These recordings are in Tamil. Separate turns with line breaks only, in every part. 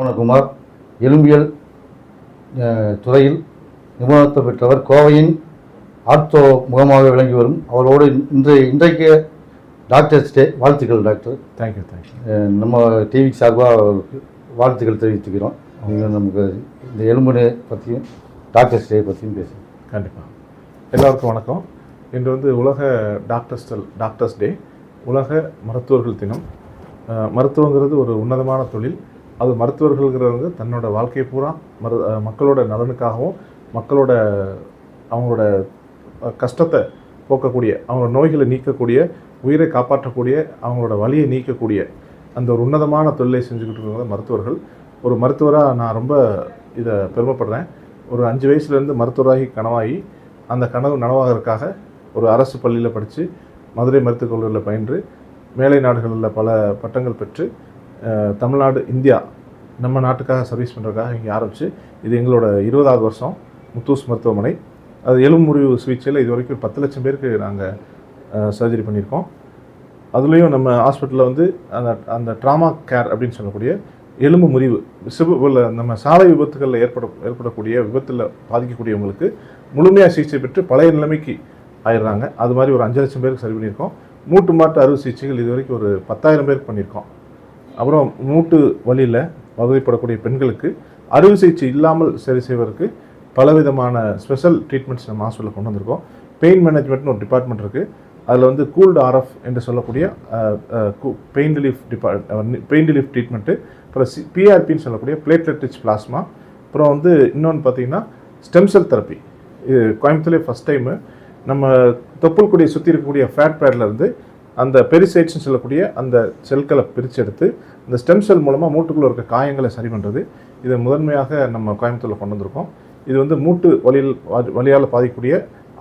மோகனகுமார் எலும்பியல் துறையில் நிபுணத்துவம் பெற்றவர் கோவையின் ஆர்த்தோ முகமாக விளங்கி வரும். அவரோடு இன்றைய இன்றைக்கு டாக்டர்ஸ் டே வாழ்த்துக்கள் doctor.
Thank you thank you
நம்ம டிவி சார்பாக அவருக்கு வாழ்த்துக்கள் தெரிவித்துக்கிறோம். நீங்கள் நமக்கு இந்த எலும்புனை பற்றியும் டாக்டர்ஸ் டே பற்றியும் பேசுங்க
கண்டிப்பாக எல்லாருக்கும் வணக்கம். இன்று வந்து உலக டாக்டர்ஸ் டாக்டர்ஸ் டே உலக மருத்துவர்கள் தினம். மருத்துவங்கிறது ஒரு உன்னதமான தொழில். அது மருத்துவர்கள்ங்கிறவங்க தன்னோட வாழ்க்கை பூரா மரு மக்களோட நலனுக்காகவும் மக்களோட அவங்களோட கஷ்டத்தை போக்கக்கூடிய அவங்களோட நோய்களை நீக்கக்கூடிய உயிரை காப்பாற்றக்கூடிய அவங்களோட வழியை நீக்கக்கூடிய அந்த ஒரு உன்னதமான தொழிலை செஞ்சுக்கிட்டு இருக்கிற மருத்துவர்கள். ஒரு மருத்துவராக நான் ரொம்ப இதை பெருமைப்படுறேன். ஒரு அஞ்சு வயசுலேருந்து மருத்துவராகி கனவாகி அந்த கனவு நனவாகிறதுக்காக ஒரு அரசு பள்ளியில் படித்து மதுரை மருத்துவக் கல்லூரியில் பயின்று மேலை நாடுகளில் பல பட்டங்கள் பெற்று தமிழ்நாடு இந்தியா நம்ம நாட்டுக்காக சர்வீஸ் பண்ணுறதுக்காக இங்கே ஆரம்பித்து இது எங்களோட இருபதாவது வருஷம் முத்தூஸ் மருத்துவமனை. அது எலும்பு முறிவு சிகிச்சையில் இது வரைக்கும் பத்து லட்சம் பேருக்கு நாங்கள் சர்ஜரி பண்ணியிருக்கோம். அதுலேயும் நம்ம ஹாஸ்பிட்டலில் வந்து அந்த அந்த ட்ராமா கேர் அப்படின்னு சொல்லக்கூடிய எலும்பு முறிவு சிபு நம்ம சாலை விபத்துகளில் ஏற்பட ஏற்படக்கூடிய விபத்தில் பாதிக்கக்கூடியவங்களுக்கு முழுமையாக சிகிச்சை பெற்று பழைய நிலைமைக்கு ஆயிடுறாங்க. அது மாதிரி ஒரு அஞ்சு லட்சம் பேருக்கு சரி பண்ணியிருக்கோம். மூட்டு மாட்டு அறுவை சிகிச்சைகள் இது வரைக்கும் ஒரு பத்தாயிரம் பேருக்கு பண்ணியிருக்கோம். அப்புறம் மூட்டு வழியில் வகைப்படக்கூடிய பெண்களுக்கு அறுவை சிகிச்சை இல்லாமல் சரி செய்வதற்கு பலவிதமான ஸ்பெஷல் ட்ரீட்மெண்ட்ஸ் நம்ம ஹாஸ்பிட்டலில் கொண்டு வந்திருக்கோம். பெயின் மேனேஜ்மெண்ட்னு ஒரு டிபார்ட்மெண்ட் இருக்குது அதில் வந்து கூல்டு ஆர்எஃப் என்று சொல்லக்கூடிய pain relief depart pain relief treatment அப்புறம் சி பிஆர்பின்னு சொல்லக்கூடிய பிளேட்லெட் ரிச் பிளாஸ்மா அப்புறம் வந்து இன்னொன்று பார்த்தீங்கன்னா ஸ்டெம் செல் தெரப்பி இது கோயம்புத்தூர்லேயே ஃபஸ்ட் டைமு நம்ம தொப்புள் கொடியை சுற்றி இருக்கக்கூடிய ஃபேட் பேட்லேருந்து அந்த பெரிசைட்ஸ்னு சொல்லக்கூடிய அந்த செல்களை பிரித்து எடுத்து இந்த ஸ்டெம் செல் மூலமாக மூட்டுக்குள்ளே இருக்க காயங்களை சரி பண்ணுறது இதை முதன்மையாக நம்ம கோயம்புத்தூரில் கொண்டு வந்திருக்கோம். இது வந்து மூட்டு வலியில் வலியால் பாதிக்கக்கூடிய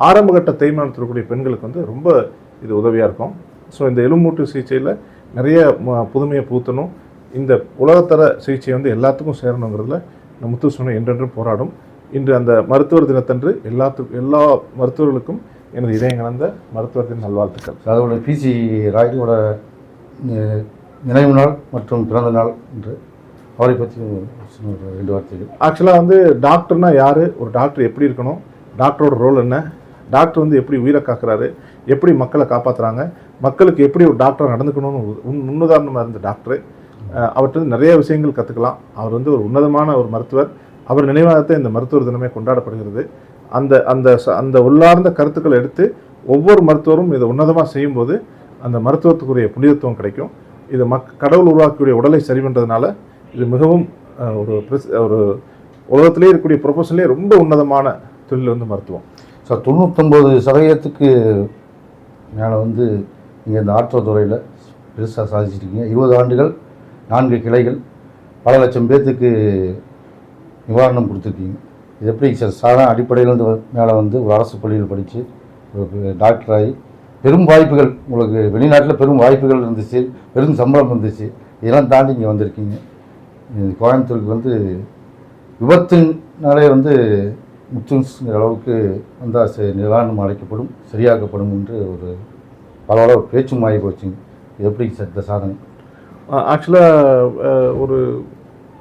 ஆரம்பகட்ட தேய்மானம் இருக்கக்கூடிய பெண்களுக்கு வந்து ரொம்ப இது உதவியாக இருக்கும். ஸோ இந்த எலும்பூட்டு சிகிச்சையில் நிறைய ம- புதுமையை புகுத்தணும். இந்த உலகத்தர சிகிச்சை வந்து எல்லாத்துக்கும் சேரணுங்கிறதுல இந்த முத்து சொன்ன என்றென்றும் போராடும். இன்று அந்த மருத்துவர் தினத்தன்று எல்லாத்துக்கும் எல்லா மருத்துவர்களுக்கும் எனது இதயம் கலந்த மருத்துவத்தின் நல்வாழ்த்துக்கள்.
அதோட பிசி ராயோட நினைவு நாள் மற்றும் பிறந்த நாள் என்று அவரை பற்றி ரெண்டு வார்த்தைகள்.
ஆக்சுவலாக வந்து டாக்டர்னா யார்? ஒரு டாக்டர் எப்படி இருக்கணும்? டாக்டரோட ரோல் என்ன? டாக்டர் வந்து எப்படி உயிரை காக்குறாரு? எப்படி மக்களை காப்பாற்றுறாங்க மக்களுக்கு எப்படி ஒரு டாக்டர் நடந்துக்கணும்னு உன் முன்னுதாரணமாக இருந்த டாக்டர். அவர்கிட்ட நிறைய விஷயங்கள் கற்றுக்கலாம் அவர் வந்து ஒரு உன்னதமான ஒரு மருத்துவர். அவர் நினைவாகத்தை இந்த மருத்துவர் தினமே கொண்டாடப்படுகிறது. அந்த அந்த அந்த உள்ளார்ந்த கருத்துக்களை எடுத்து ஒவ்வொரு மருத்துவரும் இதை உன்னதமாக செய்யும்போது அந்த மருத்துவத்துக்குரிய புனிதத்துவம் கிடைக்கும். இது மக் கடவுள் உருவாக்கக்கூடிய உடலை சரி பண்ணுறதுனால இது மிகவும் ஒரு ஒரு உலகத்திலே இருக்கக்கூடிய ப்ரொஃபஷன்லேயே ரொம்ப உன்னதமான தொழில் வந்து மருத்துவம்.
ஸோ தொண்ணூத்தொம்பது சதவீதத்துக்கு மேலே வந்து நீங்கள் இந்த ஆற்றல் துறையில் பெருசாக சாதிச்சிருக்கீங்க இருபது ஆண்டுகள் நான்கு கிளைகள் பல லட்சம் பேர்த்துக்கு நிவாரணம் கொடுத்துருக்கீங்க. இது எப்படி சார்? சாதாரண அடிப்படையில் இருந்து மேலே வந்து ஒரு அரசு பள்ளியில் படித்து ஒரு டாக்டர் ஆகி பெரும் வாய்ப்புகள் உங்களுக்கு வெளிநாட்டில் பெரும் வாய்ப்புகள் இருந்துச்சு பெரும் சம்பளம் இருந்துச்சு. இதெல்லாம் தாண்டி இங்கே வந்திருக்கீங்க. கோயம்புத்தூருக்கு வந்து விபத்துனாலே வந்து முத்துங்கிற அளவுக்கு வந்தால் சரி நிவாரணம் அழைக்கப்படும் சரியாக்கப்படும் என்று ஒரு பல பேச்சும் ஆகி போச்சுங்க. எப்படி சார் இந்த சாதனை?
ஆக்சுவலாக ஒரு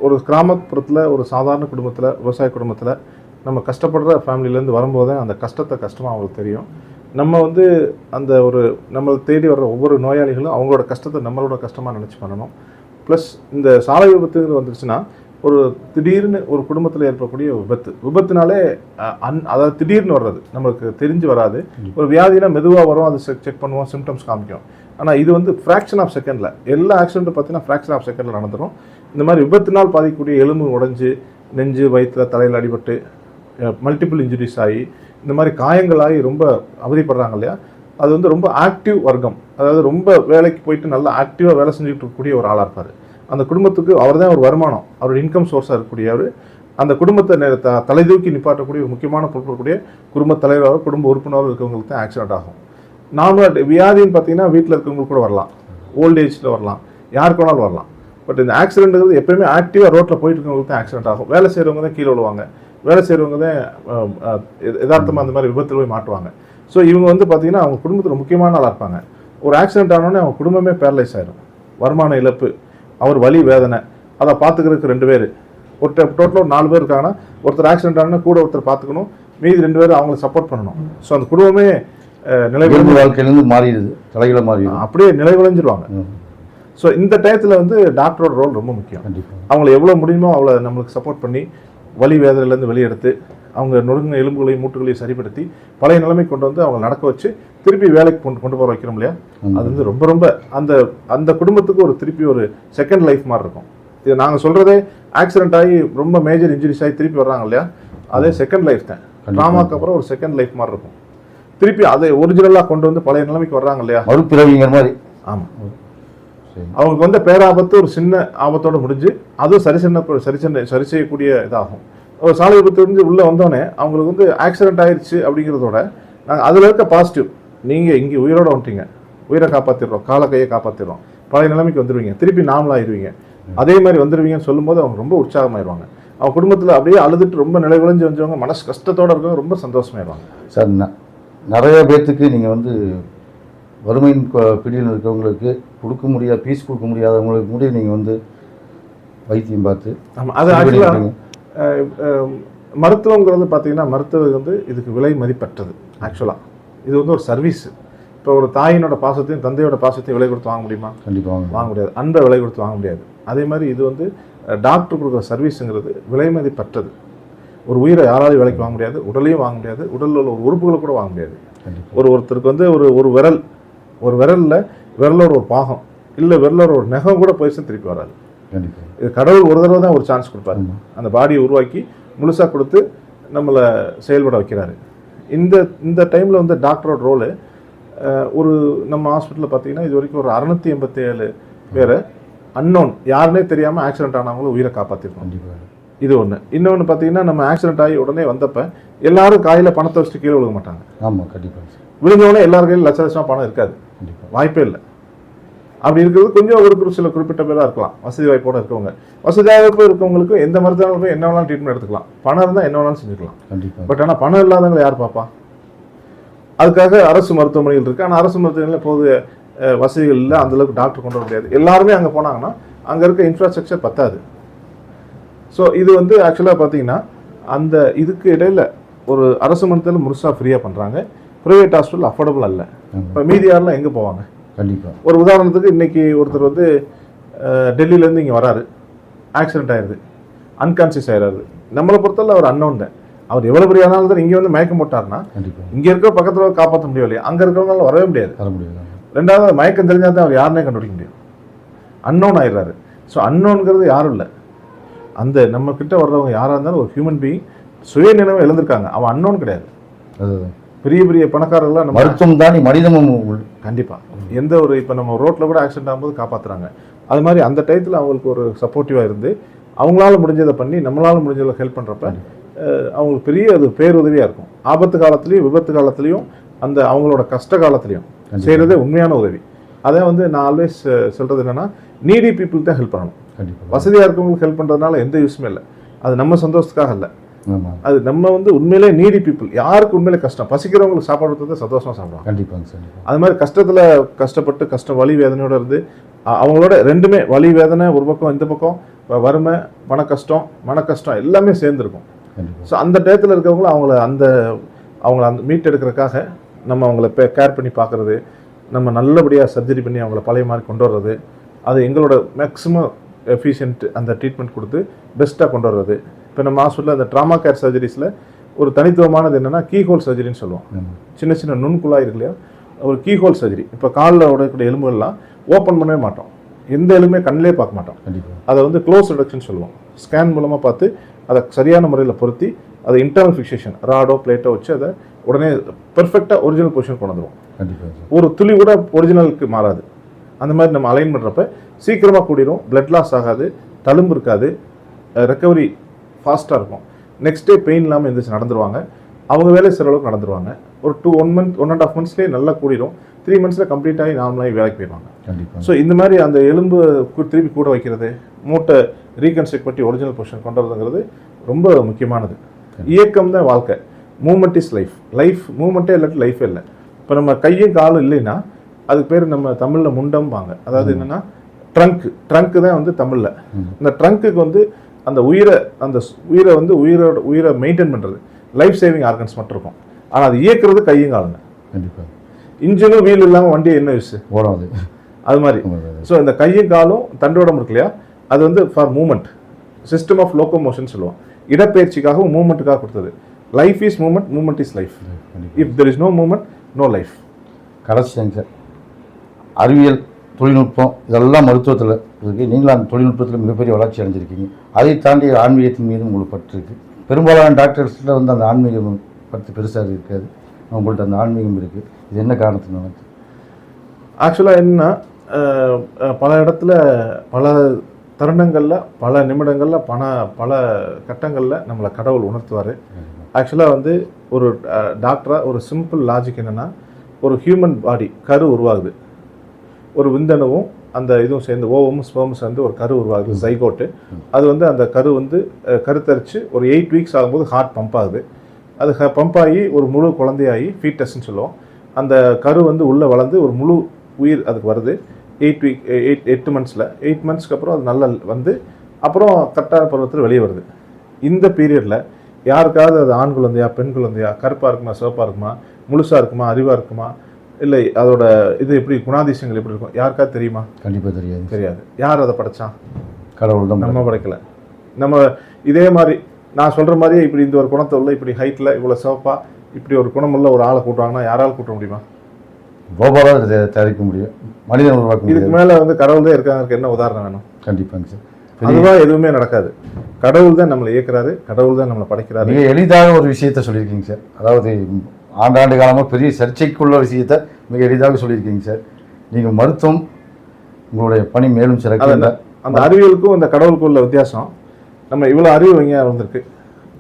ஒரு கிராமப்புறத்தில் ஒரு சாதாரண குடும்பத்தில் விவசாய குடும்பத்தில் நம்ம கஷ்டப்படுற ஃபேமிலியிலேருந்து வரும்போது அந்த கஷ்டத்தை கஷ்டமாக அவங்களுக்கு தெரியும். நம்ம வந்து அந்த ஒரு நம்ம தேடி வர்ற ஒவ்வொரு நோயாளிகளும் அவங்களோட கஷ்டத்தை நம்மளோட கஷ்டமாக நினச்சி பண்ணணும். ப்ளஸ் இந்த சாலை விபத்துங்கிறது வந்துருச்சுன்னா ஒரு திடீர்னு ஒரு குடும்பத்தில் ஏற்படக்கூடிய விபத்து. விபத்துனாலே அன் அதாவது திடீர்னு வர்றது நம்மளுக்கு தெரிஞ்சு வராது. ஒரு வியாதினா மெதுவாக வரும் அது செக் பண்ணுவோம் சிம்டம்ஸ் காமிக்கும். ஆனால் இது வந்து ஃப்ராக்ஷன் ஆஃப் செகண்டில் எல்லா ஆக்சிடென்ட்டும் பார்த்தீங்கன்னா ஃப்ராக்ஷன் ஆஃப் செகண்டில் நடந்துடும் இந்த மாதிரி விபத்தினால் பாதிக்கக்கூடிய எலும்பு உடஞ்சி நெஞ்சு வயிற்றில் தலையில் அடிபட்டு மல்டிபிள் இன்ஜுரிஸ் ஆகி இந்த மாதிரி காயங்களாகி ரொம்ப அவதிப்படுறாங்க இல்லையா? அது வந்து ரொம்ப ஆக்டிவ் வர்க்கம். அதாவது ரொம்ப வேலைக்கு போயிட்டு நல்லா ஆக்டிவாக வேலை செஞ்சுட்டு இருக்கக்கூடிய ஒரு ஆளாக இருப்பார். அந்த குடும்பத்துக்கு அவர் தான் ஒரு வருமானம். அவரோட இன்கம் சோர்ஸாக இருக்கக்கூடியவர். அந்த குடும்பத்தை நே- த- தலை தூக்கி நிப்பாட்டக்கூடிய ஒரு முக்கியமான பொருட்களுடைய குடும்ப தலைவராக குடும்ப உறுப்பினராக இருக்கவங்களுக்கு தான் ஆக்சிடென்ட் ஆகும். நார்மலாக வியாதின்னு பார்த்தீங்கன்னா வீட்டில் இருக்கிறவங்களுக்கு கூட வரலாம். ஓல்ட் ஏஜில் வரலாம். யாருக்கு வேணாலும் வரலாம். பட் இந்த ஆக்சிடென்ட்ங்கிறது எப்பயுமே ஆக்டிவாக ரோட்டில் போயிட்டு இருக்கவங்களுக்கு தான் ஆக்சிடென்ட் ஆகும். வேலை செய்கிறவங்க தான் கீழே விழுவாங்க. வேலை செய்கிறவங்க தான் யதார்த்தமாக அந்த மாதிரி விபத்தில் போய் மாட்டுவாங்க. ஸோ இவங்க வந்து பார்த்தீங்கன்னா அவங்க குடும்பத்தில் முக்கியமான ஆளாக இருப்பாங்க. ஒரு ஆக்சிடென்ட் ஆனோடனே அவங்க குடும்பமே பேரலைஸ் ஆயிரும். வருமான இழப்பு அவர் வலி வேதனை அதை பார்த்துக்கிறதுக்கு ரெண்டு பேர். ஒருத்தர் டோட்டலாக ஒரு நாலு பேர் இருக்காங்கன்னா ஒருத்தர் ஆக்சிடென்ட் ஆனால் கூட ஒருத்தர் பார்த்துக்கணும் மீதி ரெண்டு பேரும் அவங்களை சப்போர்ட் பண்ணணும். ஸோ அந்த குடும்பமே நிலை
வாழ்க்கையிலேருந்து மாறிடுது. தலைகளை மாறிடுது.
அப்படியே நிலை விளைஞ்சிருவாங்க ஸோ இந்த டயத்தில் வந்து டாக்டரோட ரோல் ரொம்ப முக்கியம். அவங்கள எவ்வளோ முடியுமோ அவளை நம்மளுக்கு சப்போர்ட் பண்ணி வலி வேதனையிலேருந்து வெளியெடுத்து அவங்க நொறுங்கின எலும்புகளையும் மூட்டுகளையும் சரிப்படுத்தி பழைய நிலைமை கொண்டு வந்து அவங்க நடக்க வச்சு திருப்பி வேலைக்கு கொண்டு கொண்டு போக வைக்கிறோம் இல்லையா? அது வந்து ரொம்ப ரொம்ப அந்த அந்த குடும்பத்துக்கு ஒரு திருப்பி ஒரு செகண்ட் லைஃப் மாதிரி இருக்கும். இது நாங்கள் சொல்கிறதே ஆக்சிடென்ட் ஆகி ரொம்ப மேஜர் இன்ஜுரிஸ் ஆகி திருப்பி வர்றாங்க இல்லையா? அதே செகண்ட் லைஃப் தான். ட்ராமாக்கு அப்புறம் ஒரு செகண்ட் லைஃப் மாதிரி இருக்கும். திருப்பி அதை ஒரிஜினலாக கொண்டு வந்து பழைய நிலைமைக்கு வர்றாங்க இல்லையா?
மறுபிறவிங்கிற மாதிரி.
ஆமாம் அவங்களுக்கு வந்த பேராபத்து ஒரு சின்ன ஆபத்தோட முடிஞ்சு அதுவும் சரி செய்ய சரி செய்ய சரி செய்யக்கூடிய இதாகும். ஒரு சாலை விபத்து இருந்து உள்ளே வந்தோடனே அவங்களுக்கு வந்து ஆக்சிடென்ட் ஆயிடுச்சு அப்படிங்கிறதோட நாங்கள் அதில் இருக்க பாசிட்டிவ் நீங்கள் இங்கே உயிரோட வந்துட்டீங்க. உயிரை காப்பாற்றிடுறோம் கால கையை காப்பாற்றிடுறோம் பழைய நிலைமைக்கு வந்துடுவீங்க திருப்பி நாமளாயிருவீங்க. அதே மாதிரி வந்துடுவீங்கன்னு சொல்லும்போது அவங்க ரொம்ப உற்சாகமாயிருவாங்க. அவங்க குடும்பத்தில் அப்படியே அழுதுட்டு ரொம்ப நிலை குலைஞ்சு வந்தவங்க மனசு கஷ்டத்தோட இருக்கவங்க ரொம்ப சந்தோஷமாயிருவாங்க.
சார் நிறைய பேர்த்துக்கு நீங்கள் வந்து வறுமையின் பிடியில் இருக்கவங்களுக்கு கொடுக்க முடியாத பீஸ் கொடுக்க முடியாதவங்களுக்கு கூட நீங்கள் வந்து வைத்தியம் பார்த்து
ஆமாம் அது ஆக்சுவலாக. மருத்துவங்கிறது பார்த்தீங்கன்னா மருத்துவம் வந்து இதுக்கு விலை மதிப்பற்றது ஆக்சுவலாக இது வந்து ஒரு சர்வீஸ் இப்போ ஒரு தாயினோட பாசத்தையும் தந்தையோட பாசத்தையும் விலை கொடுத்து வாங்க முடியுமா?
கண்டிப்பாக வாங்க
முடியாது. அன்பை விலை கொடுத்து வாங்க முடியாது. அதே மாதிரி இது வந்து டாக்டர் கொடுக்குற சர்வீஸுங்கிறது விலை மதிப்பற்றது. ஒரு உயிரை யாராலையும் விலைக்கு வாங்க முடியாது உடலையும் வாங்க முடியாது உடலில் உள்ள உறுப்புகளை கூட வாங்க முடியாது. ஒரு ஒருத்தருக்கு வந்து ஒரு ஒரு விரல் ஒரு விரலில் விரலோட ஒரு பாகம் இல்லை விரலோட ஒரு நகம் கூட போயிடுச்சுன்னு திருப்பி வராது. இது கடவுள் ஒரு தடவை தான் ஒரு சான்ஸ் கொடுப்பாரு. அந்த பாடியை உருவாக்கி முழுசாக கொடுத்து நம்மளை செயல்பட வைக்கிறாரு. இந்த இந்த டைமில் வந்து டாக்டரோட ரோலு ஒரு நம்ம ஹாஸ்பிட்டலில் பார்த்தீங்கன்னா இது வரைக்கும் ஒரு அறுநூத்தி எண்பத்தி ஏழு பேரை அன்னோன் யாருனே தெரியாமல் ஆக்சிடென்ட் ஆனவங்களும் உயிரை காப்பாற்றிருக்கோம் இது ஒன்று இன்னொன்று பார்த்தீங்கன்னா நம்ம ஆக்சிடென்ட் ஆகி உடனே வந்தப்ப எல்லாரும் காயில் பணத்தை வச்சுட்டு கீழே விழுக மாட்டாங்க.
ஆமாம் கண்டிப்பாக
விழுந்தவொடனே எல்லார் கையிலும் லட்ச லட்சமாக பணம் இருக்காது.
கண்டிப்பாக
வாய்ப்பே இல்லை. அப்படி இருக்கிறது கொஞ்சம் ஒரு குறி- சில குறிப்பிட்ட பேராக இருக்கலாம். வசதி வாய்ப்போட இருக்கவங்க. வசதி வாய்ப்பு இருக்கவங்களுக்கு எந்த போய் என்ன வேணாலும் ட்ரீட்மெண்ட் எடுத்துக்கலாம். பணம் இருந்தால் என்ன வேணாலும் செஞ்சுக்கலாம்.
கண்டிப்பாக
பட் ஆனால் பணம் இல்லாதவங்களை யார் பார்ப்பா அதுக்காக அரசு மருத்துவமனைகள் இருக்குது ஆனால் அரசு மருத்துவமனையில் போது வசதிகள் இல்லை. அந்தளவுக்கு டாக்டர் கொண்டு வர முடியாது. எல்லாருமே அங்கே போனாங்கன்னா அங்கே இருக்க இன்ஃப்ராஸ்ட்ரக்சர் பத்தாது. ஸோ இது வந்து ஆக்சுவலாக பார்த்தீங்கன்னா அந்த இதுக்கு இடையில ஒரு அரசு மருத்துவத்தில் முழுசாக ஃப்ரீயாக பண்ணுறாங்க ப்ரைவேட் ஹாஸ்பிட்டல் அஃபோர்டபுள் அல்ல. இப்போ மீதி யாரெல்லாம் எங்கே போவாங்க?
கண்டிப்பாக
ஒரு உதாரணத்துக்கு இன்னைக்கு ஒருத்தர் வந்து டெல்லியிலேருந்து இங்கே வராரு. ஆக்சிடென்ட் ஆயிடுது அன்கான்சியஸ் ஆயிடுறாரு நம்மளை பொறுத்தவரை அவர் அன்னோன் தான். அவர் எவ்வளோ பெரிய ஆனாலும் தான் இங்கே வந்து மயக்கம் போட்டார்னா இங்கே இருக்கிற பக்கத்தில் காப்பாற்ற முடியும் இல்லையா அங்கே இருக்கிறவங்களால வரவே முடியாது.
தர முடியாது.
ரெண்டாவது மயக்கம் தெரிஞ்சால் தான் அவர் யாருனே கண்டுபிடிக்க முடியும். அன்னோன் ஆயிடுறாரு ஸோ அன்னோன்கிறது யாரும் இல்லை. அந்த நம்ம கிட்ட வர்றவங்க யாராக இருந்தாலும் ஒரு ஹியூமன் பீயிங் சுய நினைவை இழந்திருக்காங்க. அவன் அன்னோன் கிடையாது.
அதுதான்.
பெரிய பெரிய பணக்காரர்கள்லாம்
மருத்துவம் தாண்டி மனிதமும்
கண்டிப்பாக எந்த ஒரு இப்போ நம்ம ரோட்டில் கூட ஆக்சிடென்ட் ஆகும்போது காப்பாற்றுறாங்க அது மாதிரி அந்த டயத்தில் அவங்களுக்கு ஒரு சப்போர்ட்டிவாக இருந்து அவங்களால முடிஞ்சதை பண்ணி நம்மளால முடிஞ்சதை ஹெல்ப் பண்ணுறப்ப அவங்களுக்கு பெரிய அது பேருதவியாக இருக்கும். ஆபத்து காலத்துலேயும் விபத்து காலத்துலேயும் அந்த அவங்களோட கஷ்ட காலத்துலேயும் செய்கிறதே உண்மையான உதவி. அதை வந்து நான் ஆல்வேஸ் சொல்கிறது என்னென்னா நீடி பீப்புள் தான் ஹெல்ப் பண்ணணும்.
கண்டிப்பாக
வசதியாக இருக்கவங்களுக்கு ஹெல்ப் பண்ணுறதுனால எந்த யூஸுமே இல்லை. அது நம்ம சந்தோஷத்துக்காக இல்லை அது நம்ம வந்து உண்மையிலே நீடி பீப்புள் யாருக்கு உண்மையிலே கஷ்டம்? பசிக்கிறவங்களுக்கு சாப்பாடு கொடுத்தா சந்தோஷமாக சாப்பிடுவாங்க.
கண்டிப்பாங்க சார்
அது மாதிரி கஷ்டத்தில் கஷ்டப்பட்டு கஷ்டம் வலி வேதனையோட இருந்து அவங்களோட ரெண்டுமே வலி வேதனை ஒரு பக்கம் இந்த பக்கம் வறுமை மன கஷ்டம் மன கஷ்டம் எல்லாமே சேர்ந்துருக்கும். ஸோ அந்த டயத்தில் இருக்கவங்கள அவங்கள அந்த அவங்கள அந்த மீட் எடுக்கிறதுக்காக நம்ம அவங்கள கேர் பண்ணி பார்க்குறது நம்ம நல்லபடியாக சர்ஜரி பண்ணி அவங்கள பழைய மாதிரி கொண்டு வர்றது அது எங்களோட மேக்ஸிமம் எஃபிஷியன்ட் அந்த ட்ரீட்மெண்ட் கொடுத்து பெஸ்ட்டாக கொண்டு வர்றது. இப்போ நம்ம ஹாஸ்பிட்டலில் அந்த ட்ராமா கேர் சர்ஜரிஸில் ஒரு தனித்துவமானது என்னென்னா கீஹோல் சர்ஜரின்னு சொல்லுவோம். சின்ன சின்ன நுண்குழாய் இருக்கு இல்லையா? ஒரு கீஹோல் சர்ஜரி இப்போ காலில் உடையக்கூடிய எலும்புகள்லாம் ஓப்பன் பண்ணவே மாட்டோம். எந்த எலும்புமே கண்ணிலே பார்க்க மாட்டோம். அதை வந்து க்ளோஸ் ரிடக்ஷன் சொல்லுவோம். ஸ்கேன் மூலமாக பார்த்து அதை சரியான முறையில் பொருத்தி அதை இன்டர்னல் ஃபிக்சேஷன் ராடோ பிளேட்டோ வச்சு அதை உடனே பெர்ஃபெக்டாக ஒரிஜினல் பொசிஷன் கொண்டு வந்துடுவோம் ஒரு துளி கூட ஒரிஜினலுக்கு மாறாது. அந்த மாதிரி நம்ம அலைன் பண்ணுறப்ப சீக்கிரமாக கூடிரும். பிளட் லாஸ் ஆகாது தழும்பு இருக்காது ரெக்கவரி ஃபாஸ்ட்டாக இருக்கும். நெக்ஸ்ட் டே பெயின் இல்லாமல் எந்திரிச்சு நடந்துருவாங்க. அவங்க வேலை சில அளவுக்கு நடந்துருவாங்க. ஒரு two one month one and half மந்த்ஸ்லேயே நல்லா கூடிரும். த்ரீ மந்த்ஸில் கம்ப்ளீட் ஆகி நார்மலாகி வேலைக்கு போயிடுவாங்க.
கண்டிப்பாக
ஸோ இந்த மாதிரி அந்த எலும்பு திருப்பி கூட வைக்கிறது மூட்டை ரீகன்ஸ்ட்ரக்ட் பண்ணி ஒரிஜினல் பொசிஷன் கொண்டு வரதுங்கிறது ரொம்ப முக்கியமானது. இயக்கம் தான் வாழ்க்கை. மூமெண்ட் இஸ் லைஃப் லைஃப் மூமெண்ட்டே இல்லாட்டி லைஃபே இல்லை. இப்போ நம்ம கையும் காலும் இல்லைன்னா அதுக்கு பேர் நம்ம தமிழில் முண்டம்பாங்க. அதாவது என்னென்னா ட்ரங்க் ட்ரங்க் தான் வந்து தமிழில். இந்த ட்ரங்க்குக்கு வந்து அந்த உயிரை அந்த உயிரை வந்து உயிரோட உயிரை மெயின்டைன் பண்ணுறது லைஃப் சேவிங் ஆர்கன்ஸ் மட்டும் இருக்கும். ஆனால் அது இயக்குறது கையும் காலுங்க
கண்டிப்பாக
இன்ஜினும் வீல் இல்லாமல் வண்டி என்ன யூஸ்
ஓடும் அது
அது மாதிரி. ஸோ இந்த கையும் காலும் தண்டோடம் இருக்கு இல்லையா? அது வந்து for moment system of locomotion சொல்லுவோம். இடப்பெயர்ச்சிக்காகவும் மூமெண்ட்டுக்காக கொடுத்தது. Life is moment moment is life if there is no moment no life
கடைசியாங்க sir அறிவியல். தொழில்நுட்பம் இதெல்லாம் மருத்துவத்தில் இருக்குது நீங்களும் அந்த தொழில்நுட்பத்தில் மிகப்பெரிய வளர்ச்சி அடைஞ்சிருக்கீங்க. அதை தாண்டி ஆன்மீகத்தின் மீது உங்களுக்கு பற்று இருக்குது பெரும்பாலான டாக்டர்ஸில் வந்து அந்த ஆன்மீகம் பற்றி பெருசாக இருக்காது. உங்கள்கிட்ட அந்த ஆன்மீகம் இருக்குது இது என்ன காரணத்தினால
ஆக்சுவலாக என்ன பல இடத்துல பல தருணங்களில் பல நிமிடங்களில் பண பல கட்டங்களில் நம்மளை கடவுள் உணர்த்துவார். ஆக்சுவலாக வந்து ஒரு டாக்டராக ஒரு சிம்பிள் லாஜிக் என்னென்னா ஒரு ஹியூமன் பாடி கரு உருவாகுது. ஒரு விந்தணுவும் அந்த இதுவும் சேர்ந்து ஓவமும் ஸ்பெர்மும் சேர்ந்து ஒரு கரு உருவாகுது ஜைகோட்டு அது வந்து அந்த கரு வந்து கருத்தரித்து ஒரு எயிட் வீக்ஸ் ஆகும்போது ஹார்ட் பம்ப் ஆகுது. அது பம்ப் ஆகி ஒரு முழு குழந்தையாகி ஃபீட்டஸ்ன்னு சொல்லுவோம். அந்த கரு வந்து உள்ளே வளர்ந்து ஒரு முழு உயிர் அதுக்கு வருது. எயிட் வீக் எயிட் எட்டு மந்த்ஸில் எயிட் மந்த்ஸ்க்கு அப்புறம் அது நல்லா வந்து அப்புறம் கரெக்டான பருவத்தில் வெளியே வருது. இந்த பீரியடில் யாருக்காவது அது ஆண் குழந்தையா பெண் குழந்தையா கருப்பாக இருக்குமா சிவப்பாக இருக்குமா முழுசாக இருக்குமா அறிவாக இருக்குமா இல்லை அதோட இது எப்படி குணாதிசயங்கள் எப்படி இருக்கும்? யாருக்காவது தெரியுமா?
கண்டிப்பாக தெரியாது.
தெரியாது. யார் அதை படைச்சான்
கடவுள் தான்
நம்ம படைக்கல. நம்ம இதே மாதிரி நான் சொல்கிற மாதிரியே இப்படி இந்த ஒரு குணத்தை உள்ள இப்படி ஹைட்டில் இவ்வளோ சிவப்பா இப்படி ஒரு குணமுள்ள ஒரு ஆளை கூட்டுவாங்கன்னா யாரால் கூட்ட முடியுமா?
இதை தயாரிக்க முடியும். மனிதன் உருவாக்க
இதுக்கு மேலே வந்து கடவுள் தான் இருக்காங்க என்ன உதாரணம் வேணும்?
கண்டிப்பாங்க சார்.
அதுதான் எதுவுமே நடக்காது. கடவுள் தான் நம்மளை இயக்குறாரு கடவுள் தான் நம்மளை படைக்கிறாரு.
மிக எளிதாக ஒரு விஷயத்தை சொல்லியிருக்கீங்க சார். அதாவது ஆண்டாண்டு காலமாக பெரிய சர்ச்சைக்குள்ள விஷயத்தை மிக எளிதாக சொல்லியிருக்கீங்க சார். நீங்கள் மருத்துவம் உங்களுடைய பணி மேலும் சிறக்க
அந்த அறிவியலுக்கும் இந்த கடவுளுக்கும் உள்ள வித்தியாசம் நம்ம இவ்வளோ அறிவு இங்கே வந்திருக்கு?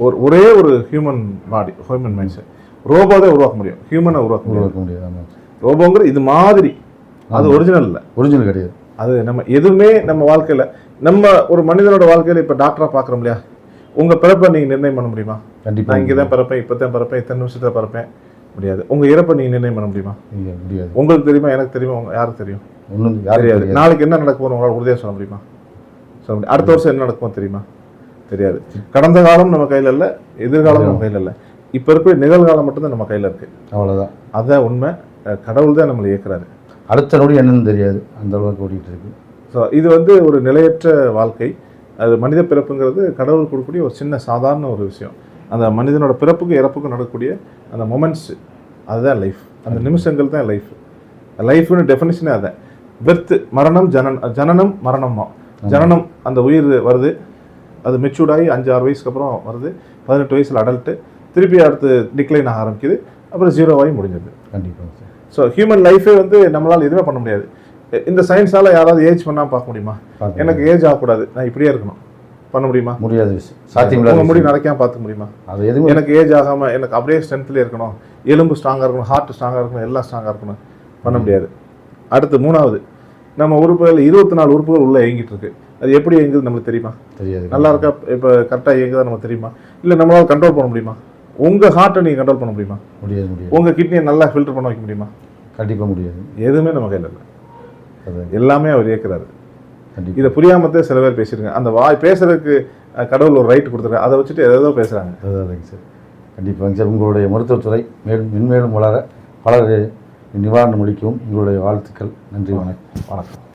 ஒரு ஒரே ஒரு human body human mind set robot தான் உருவாக்க முடியும் ஹியூமனை உருவாக்க
உருவாக்க முடியாது
ரோபோங்கிற இது மாதிரி அது ஒரிஜினல் இல்லை.
ஒரிஜினல் கிடையாது.
அது நம்ம எதுவுமே நம்ம வாழ்க்கையில் நம்ம ஒரு மனிதனோட வாழ்க்கையில் இப்போ டாக்டராக பார்க்குறோம் இல்லையா? உங்கள் பிறப்பை நீங்கள் நிர்ணயம் பண்ண முடியுமா? நான்
கண்டிப்பாக
இங்கே தான் பிறப்பேன் இப்போ தான் பிறப்பேன் இத்தனை நிமிஷத்தில் பிறப்பேன். முடியாது. உங்கள் இறப்பை நீங்கள் நிர்ணயம் பண்ண முடியுமா?
முடியாது.
உங்களுக்கு தெரியுமா எனக்கு தெரியுமா உங்க யாருக்கு தெரியும்?
ஒன்றும்
தெரியாது. நாளைக்கு என்ன நடக்க போகிறோம் உங்களால் உறுதியாக சொல்ல முடியுமா? சொல்ல முடியும் அடுத்த வருஷம் என்ன நடக்குமோ தெரியுமா? தெரியாது. கடந்த காலம் நம்ம கையில் இல்லை எதிர்காலம் நம்ம கையில் இல்லை. இப்போ இருக்கிற நிகழ்காலம் மட்டும்தான் நம்ம கையில் இருக்குது
அவ்வளோதான்
அதுதான் உண்மை. கடவுள் தான் நம்மளை இயக்குறாரு.
அடுத்த நொடி என்னன்னு தெரியாது. அந்த அளவுக்கு ஓடிட்டு இருக்கு.
ஸோ இது வந்து ஒரு நிலையற்ற வாழ்க்கை. அது மனித பிறப்புங்கிறது கடவுள் கொடுக்கக்கூடிய ஒரு சின்ன சாதாரண ஒரு விஷயம். அந்த மனிதனோட பிறப்புக்கும் இறப்புக்கும் நடக்கக்கூடிய அந்த மொமெண்ட்ஸ் அதுதான் லைஃப் அந்த நிமிஷங்கள் தான் லைஃப் லைஃப்னு டெஃபினிஷனே அதான். பெர்த் மரணம் ஜனன் ஜனனம் மரணமா ஜனனம் அந்த உயிர் வருது. அது மெச்சூர்ட் ஆகி அஞ்சு ஆறு வயசுக்கு அப்புறம் வருது. பதினெட்டு வயசில் அடல்ட்டு திருப்பி அடுத்து டிக்ளைன் ஆக ஆரம்பிக்குது. அப்புறம் ஜீரோ ஆகி முடிஞ்சது.
கண்டிப்பாக சார்.
ஸோ ஹியூமன் லைஃபே வந்து நம்மளால் எதுவுமே பண்ண முடியாது. இந்த சயின்ஸால் யாராவது ஏஜ் பண்ணால் பார்க்க முடியுமா? எனக்கு ஏஜ் ஆகக்கூடாது. நான் இப்படியே இருக்கணும். பண்ண முடியுமா?
முடியாத. விஷயம் சாத்தியமில்லாத
உங்க முடி. நடக்காம பார்த்துக்க முடியுமா?
அது எதுவும்
எனக்கு ஏஜ் ஆகாமல் எனக்கு அப்படியே ஸ்ட்ரென்த்லேயே இருக்கணும். எலும்பு ஸ்ட்ராங்காக இருக்கணும் ஹார்ட் ஸ்ட்ராங்காக இருக்கணும் எல்லாம் ஸ்ட்ராங்காக இருக்கணும். பண்ண முடியாது. அடுத்து மூணாவது. நம்ம உறுப்புகள் இருபத்தி நாலு உறுப்புகள் உள்ளே இயங்கிட்டு இருக்கு. அது எப்படி இயங்குது நம்மளுக்கு தெரியுமா?
தெரியாது.
நல்லா இருக்கா? இப்போ கரெக்டாக இயங்குதா நமக்கு தெரியுமா? இல்லை நம்மளால் கண்ட்ரோல் பண்ண முடியுமா? உங்கள் ஹார்ட்டை நீங்கள் கண்ட்ரோல் பண்ண முடியுமா?
முடியாது முடியாது.
உங்கள் கிட்னியை நல்லா ஃபில்டர் பண்ண வைக்க முடியுமா?
கண்டிப்பாக முடியாது.
எதுவுமே நம்ம கையில் இல்லை. எல்லாமே அவர் இயக்குறாரு. இதை புரியாமத்தே சில பேர் பேசியிருக்காங்க. அந்த வாய் பேசுறதுக்கு கடவுள் ஒரு ரைட் கொடுத்துருக்காரு. அதை வச்சுட்டு ஏதோ பேசுறாங்க.
அதுதாங்க சார். கண்டிப்பாங்க சார் உங்களுடைய மருத்துவத்துறை மேலும் மென்மேலும் வளர பலர் நிவாரணம் அளிக்கவும் உங்களுடைய வாழ்த்துக்கள். நன்றி வணக்கம்.
வணக்கம்.